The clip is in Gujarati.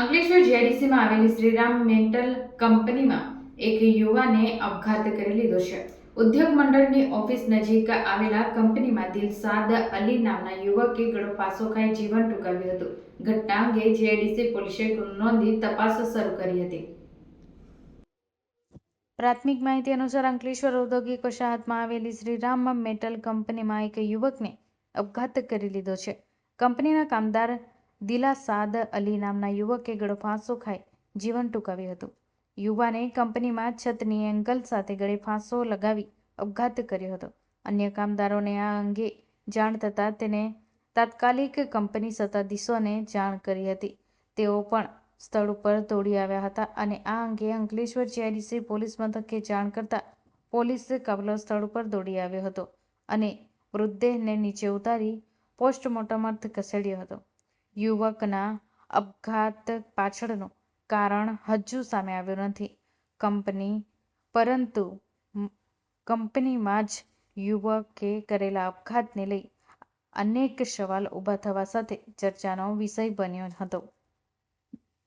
અંકલેશ્વર જેડીસીમાં આવેલી શ્રીરામ મેન્ટલ કંપનીમાં એક યુવાને આપઘાત કરી લીધો છે. ઉદ્યોગ મંડળની ઓફિસ નજીક આવેલા કંપનીમાં દિલસાદ અલી નામના યુવકે ગળો પાસો ખાઈ જીવન ટૂંકાવ્યું હતું. ઘટના અંગે જેડીસી પોલીસે ગુનો નોંધી તપાસ શરૂ કરી હતી. પ્રાથમિક માહિતી અનુસાર અંકલેશ્વર ઔદ્યોગિક વસાહતમાં આવેલી શ્રીરામ મેટલ કંપનીમાં એક યુવકને આપઘાત કરી લીધો છે. કંપનીના કામદાર દિલાસાદ અલી નામના યુવકે ગળો ફાંસો ખાઈ જીવન ટૂંકાવ્યું હતું. યુવાને કંપનીમાં છતની એંગલ સાથે ગળે ફાંસો લગાવી અપઘાત કર્યો હતો. અન્ય કામદારોને આ અંગે જાણ થતાં તેને તાત્કાલિક કંપની સત્તાધીશોને જાણ કરી હતી. તેઓ પણ સ્થળ ઉપર દોડી આવ્યા હતા અને આ અંગે અંકલેશ્વર જીઆઈડીસી પોલીસ મથકે જાણ કરતાં પોલીસ કાફલો સ્થળ ઉપર દોડી આવ્યો હતો અને મૃતદેહને નીચે ઉતારી પોસ્ટમોર્ટમ અર્થે ખસેડ્યો હતો. યુવકના આપઘાત પાછળનું કારણ હજુ સામે આવ્યું નથી. કંપની, પરંતુ કંપનીમાં જ યુવકે કરેલા આપઘાતને લઈ અનેક સવાલ ઊભા થવા સાથે ચર્ચાનો વિષય બન્યો હતો.